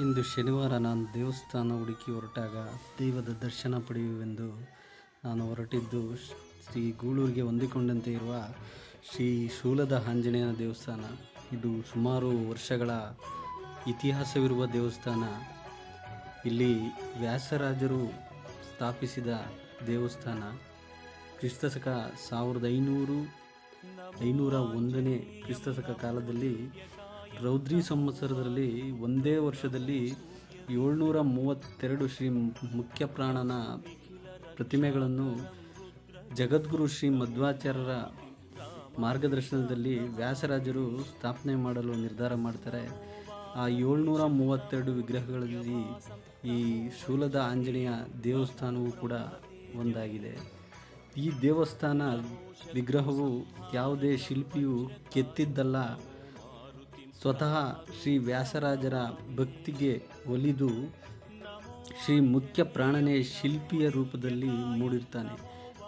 ಇಂದು ಶನಿವಾರ ನಾನು ದೇವಸ್ಥಾನ ಹುಡುಕಿ ಹೊರಟಾಗ ದೈವದ ದರ್ಶನ ಪಡೆಯುವೆಂದು ನಾನು ಹೊರಟಿದ್ದು. ಶ್ರೀ ಗೂಳೂರಿಗೆ ಹೊಂದಿಕೊಂಡಂತೆ ಇರುವ ಶ್ರೀ ಶೂಲದ ಆಂಜನೇಯನ ದೇವಸ್ಥಾನ. ಇದು ಸುಮಾರು ವರ್ಷಗಳ ಇತಿಹಾಸವಿರುವ ದೇವಸ್ಥಾನ. ಇಲ್ಲಿ ವ್ಯಾಸರಾಜರು ಸ್ಥಾಪಿಸಿದ ದೇವಸ್ಥಾನ. ಕ್ರಿಸ್ತಶಕ ಸಾವಿರದ ಐನೂರು ಐನೂರ ಒಂದನೇ ಕ್ರಿಸ್ತಶಕ ಕಾಲದಲ್ಲಿ ರೌದ್ರಿ ಸಂವತ್ಸರದಲ್ಲಿ ಒಂದೇ ವರ್ಷದಲ್ಲಿ ಏಳ್ನೂರ ಮೂವತ್ತೆರಡು ಶ್ರೀ ಮುಖ್ಯ ಪ್ರಾಣನ ಪ್ರತಿಮೆಗಳನ್ನು ಜಗದ್ಗುರು ಶ್ರೀ ಮಧ್ವಾಚಾರ್ಯರ ಮಾರ್ಗದರ್ಶನದಲ್ಲಿ ವ್ಯಾಸರಾಜರು ಸ್ಥಾಪನೆ ಮಾಡಲು ನಿರ್ಧಾರ ಮಾಡ್ತಾರೆ. ಆ ಏಳ್ನೂರ ಮೂವತ್ತೆರಡು ವಿಗ್ರಹಗಳಲ್ಲಿ ಈ ಶೂಲದ ಆಂಜನೇಯ ದೇವಸ್ಥಾನವೂ ಕೂಡ ಒಂದಾಗಿದೆ. ಈ ದೇವಸ್ಥಾನ ವಿಗ್ರಹವು ಯಾವುದೇ ಶಿಲ್ಪಿಯು ಕೆತ್ತಿದ್ದಲ್ಲ ಸ್ವತಃ ಶ್ರೀ ವ್ಯಾಸರಾಜರ ಭಕ್ತಿಗೆ ಒಲಿದು ಶ್ರೀ ಮುಖ್ಯ ಪ್ರಾಣನೇ ಶಿಲ್ಪಿಯ ರೂಪದಲ್ಲಿ ಮೂಡಿರ್ತಾನೆ.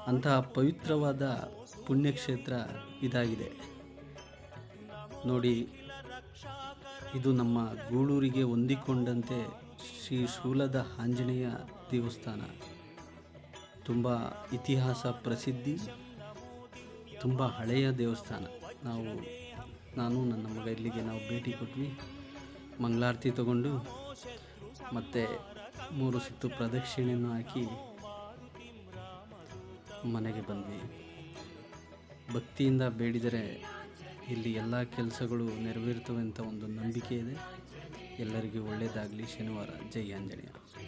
ಅಂತಹ ಪವಿತ್ರವಾದ ಪುಣ್ಯಕ್ಷೇತ್ರ ಇದಾಗಿದೆ. ನೋಡಿ, ಇದು ನಮ್ಮ ಗೂಳೂರಿಗೆ ಹೊಂದಿಕೊಂಡಂತೆ ಶ್ರೀ ಶೂಲದ ಆಂಜನೇಯ ದೇವಸ್ಥಾನ. ತುಂಬ ಇತಿಹಾಸ ಪ್ರಸಿದ್ಧಿ, ತುಂಬ ಹಳೆಯ ದೇವಸ್ಥಾನ. ನಾವು ನಾನು, ನನ್ನ ಮಗ ಇಲ್ಲಿಗೆ ನಾವು ಭೇಟಿ ಕೊಟ್ವಿ. ಮಂಗಳಾರತಿ ತಗೊಂಡು ಮತ್ತು ಮೂರು ಸುತ್ತು ಪ್ರದಕ್ಷಿಣೆಯನ್ನು ಹಾಕಿ ಮನೆಗೆ ಬಂದ್ವಿ. ಭಕ್ತಿಯಿಂದ ಬೇಡಿದರೆ ಇಲ್ಲಿ ಎಲ್ಲ ಕೆಲಸಗಳು ನೆರವೇರ್ತವೆ ಅಂತ ಒಂದು ನಂಬಿಕೆ ಇದೆ. ಎಲ್ಲರಿಗೂ ಒಳ್ಳೆಯದಾಗಲಿ ಶನಿವಾರ ಜೈ ಆಂಜನೇಯ.